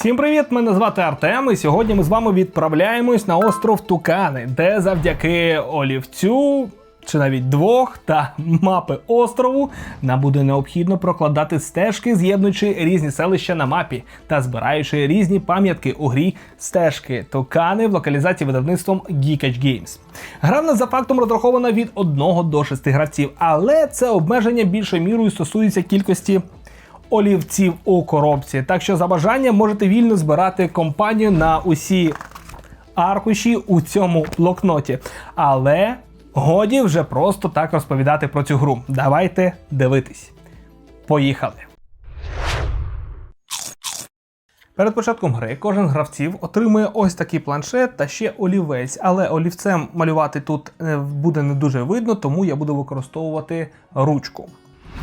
Всім привіт! Мене звати Артем, і сьогодні ми з вами відправляємось на остров Тукани, де завдяки олівцю. Чи навіть двох та мапи острову нам буде необхідно прокладати стежки, з'єднуючи різні селища на мапі та збираючи різні пам'ятки у грі стежки Токани в локалізації видавництвом Geekage Games. Гра в за фактом розрахована від 1 до 6 гравців, але це обмеження більшою мірою стосується кількості олівців у коробці. Так що за бажанням можете вільно збирати компанію на усі аркуші у цьому блокноті. Але годі вже просто так розповідати про цю гру. Давайте дивитись. Поїхали. Перед початком гри кожен гравців отримує ось такий планшет та ще олівець, але олівцем малювати тут е, буде не дуже видно, тому я буду використовувати ручку.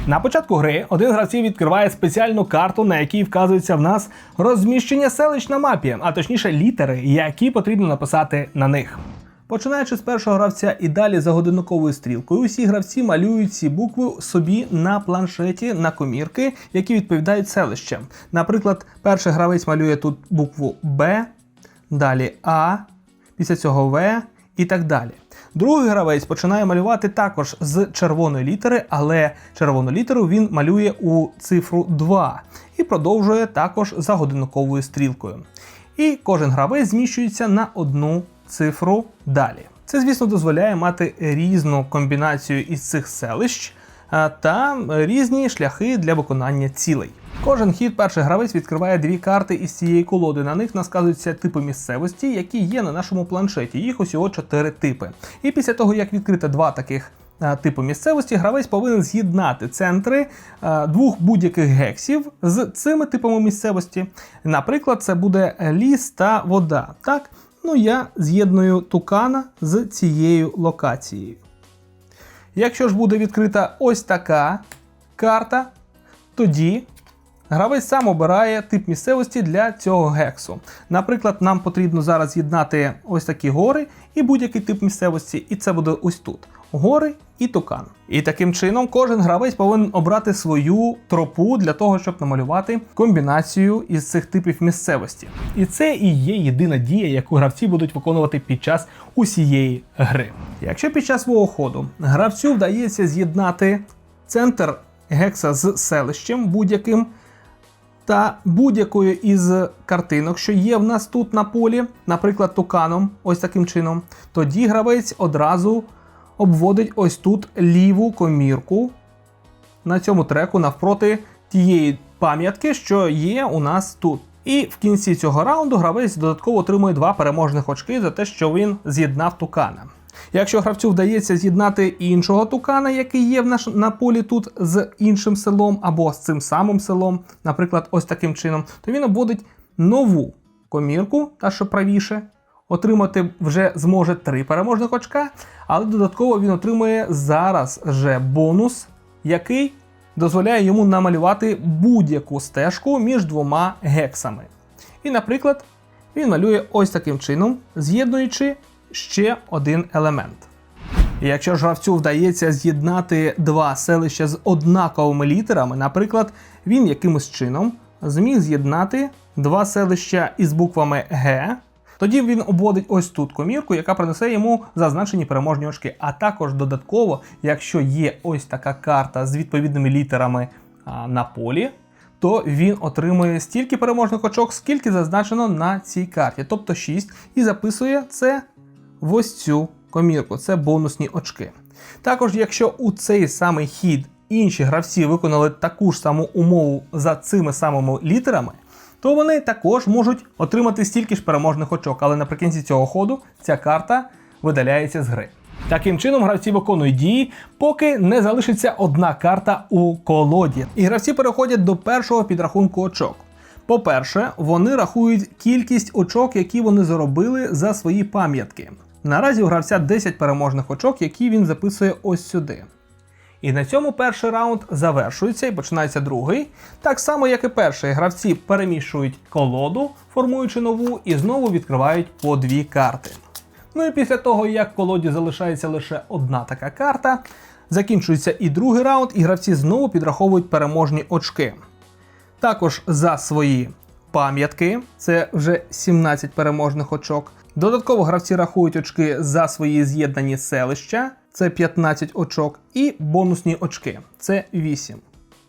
На початку гри один з гравців відкриває спеціальну карту, на якій вказується в нас розміщення селищ на мапі, а точніше літери, які потрібно написати на них. Починаючи з першого гравця і далі за годинниковою стрілкою, усі гравці малюють ці букви собі на планшеті на комірки, які відповідають селищам. Наприклад, перший гравець малює тут букву Б, далі А, після цього В і так далі. Другий гравець починає малювати також з червоної літери, але червону літеру він малює у цифру 2 і продовжує також за годинниковою стрілкою. І кожен гравець зміщується на одну цифру далі. Це, звісно, дозволяє мати різну комбінацію із цих селищ та різні шляхи для виконання цілей. Кожен хід перший гравець відкриває дві карти із цієї колоди. На них насказуються типи місцевості, які є на нашому планшеті. Їх усього чотири типи. І після того, як відкрито два таких типу місцевості, гравець повинен з'єднати центри двох будь-яких гексів з цими типами місцевості. Наприклад, це буде ліс та вода. Так, ну я з'єдную тукана з цією локацією. Якщо ж буде відкрита ось така карта, тоді гравець сам обирає тип місцевості для цього гексу. Наприклад, нам потрібно зараз з'єднати ось такі гори і будь-який тип місцевості, і це буде ось тут: гори і тукан. І таким чином кожен гравець повинен обрати свою тропу для того, щоб намалювати комбінацію із цих типів місцевості. І це і є єдина дія, яку гравці будуть виконувати під час усієї гри. Якщо під час свого ходу гравцю вдається з'єднати центр гекса з селищем будь-яким. Та будь-якою із картинок, що є в нас тут на полі, наприклад, туканом, ось таким чином, тоді гравець одразу обводить ось тут ліву комірку на цьому треку навпроти тієї пам'ятки, що є у нас тут. І в кінці цього раунду гравець додатково отримує два переможних очки за те, що він з'єднав тукана. Якщо гравцю вдається з'єднати іншого тукана, який є в наш на полі тут з іншим селом або з цим самим селом, наприклад, ось таким чином, то він обводить нову комірку, та що правіше, отримати вже зможе три переможних очка, але додатково він отримує зараз вже бонус, який дозволяє йому намалювати будь-яку стежку між двома гексами. І, наприклад, він малює ось таким чином, з'єднуючи ще один елемент. Якщо ж гравцю вдається з'єднати два селища з однаковими літерами, наприклад, він якимось чином зміг з'єднати два селища із буквами Г, тоді він обводить ось тут комірку, яка принесе йому зазначені переможні очки. А також додатково, якщо є ось така карта з відповідними літерами на полі, то він отримує стільки переможних очок, скільки зазначено на цій карті, тобто 6, і записує це в ось цю комірку. Це бонусні очки. Також, якщо у цей самий хід інші гравці виконали таку ж саму умову за цими самими літерами, то вони також можуть отримати стільки ж переможних очок, але наприкінці цього ходу ця карта видаляється з гри. Таким чином, гравці виконують дії, поки не залишиться одна карта у колоді. І гравці переходять до першого підрахунку очок. По-перше, вони рахують кількість очок, які вони заробили за свої пам'ятки. Наразі у гравця 10 переможних очок, які він записує ось сюди. І на цьому перший раунд завершується і починається другий. Так само, як і перший, гравці перемішують колоду, формуючи нову, і знову відкривають по дві карти. Ну і після того, як в колоді залишається лише одна така карта, закінчується і другий раунд, і гравці знову підраховують переможні очки. Також за свої пам'ятки, це вже 17 переможних очок. Додатково гравці рахують очки за свої з'єднані селища, це 15 очок, і бонусні очки це 8.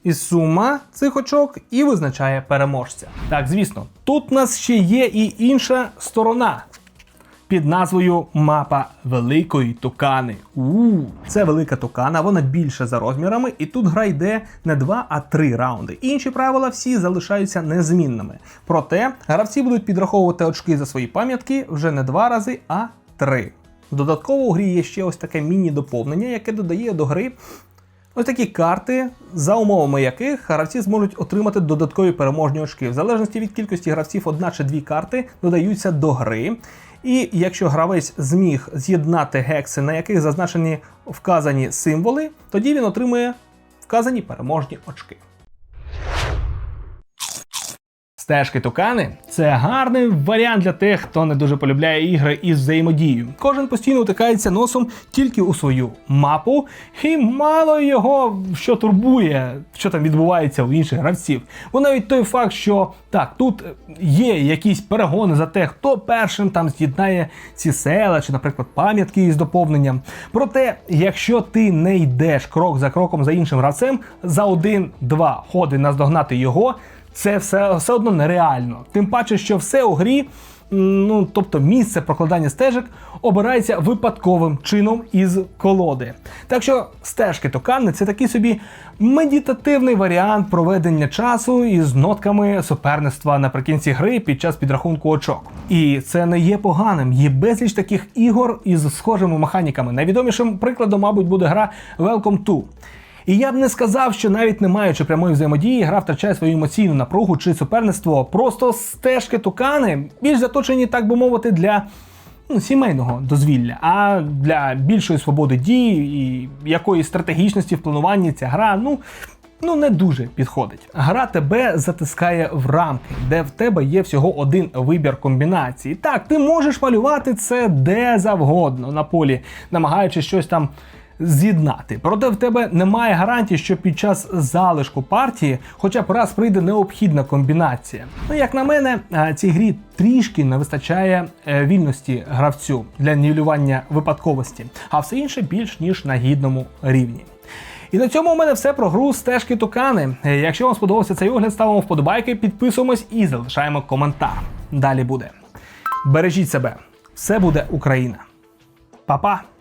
І сума цих очок і визначає переможця. Так, звісно, тут у нас ще є і інша сторона під назвою Мапа Великої Тукани. у це велика тукана, вона більша за розмірами, і тут гра йде не 2, а 3 раунди. Інші правила всі залишаються незмінними. Проте гравці будуть підраховувати очки за свої пам'ятки вже не два рази, а три. Додатково у грі є ще ось таке міні-доповнення, яке додає до гри Ось такі карти, за умовами яких гравці зможуть отримати додаткові переможні очки. В залежності від кількості гравців, одна чи дві карти додаються до гри. І якщо гравець зміг з'єднати гекси, на яких зазначені вказані символи, тоді він отримує вказані переможні очки. Стежки тукани це гарний варіант для тих, хто не дуже полюбляє ігри із взаємодією. Кожен постійно утикається носом тільки у свою мапу, і мало його що турбує, що там відбувається у інших гравців. Бо навіть той факт, що так, тут є якісь перегони за те, хто першим там з'єднає ці села, чи, наприклад, пам'ятки із доповненням. Проте, якщо ти не йдеш крок за кроком за іншим гравцем, за один-два ходи наздогнати його це все, все одно нереально. Тим паче, що все у грі, ну тобто місце прокладання стежок, обирається випадковим чином із колоди. Так що стежки токани це такий собі медитативний варіант проведення часу із нотками суперництва наприкінці гри під час підрахунку очок. І це не є поганим. Є безліч таких ігор із схожими механіками. Найвідомішим прикладом, мабуть, буде гра Welcome to. І я б не сказав, що навіть не маючи прямої взаємодії, гра втрачає свою емоційну напругу чи суперництво. Просто стежки тукани більш заточені, так би мовити, для ну, сімейного дозвілля, а для більшої свободи дій і якоїсь стратегічності в плануванні ця гра, ну. Ну, не дуже підходить. Гра тебе затискає в рамки, де в тебе є всього один вибір комбінації. Так, ти можеш малювати це де завгодно на полі, намагаючись щось там з'єднати. Проте в тебе немає гарантії, що під час залишку партії хоча б раз прийде необхідна комбінація. Ну, як на мене, е, цій грі трішки не вистачає е, вільності гравцю для нівелювання випадковості, а все інше більш ніж на гідному рівні. І на цьому у мене все про гру стежки Тукани. Е, якщо вам сподобався цей огляд, ставимо вподобайки, підписуємось і залишаємо коментар. Далі буде. Бережіть себе, все буде Україна. Па-па!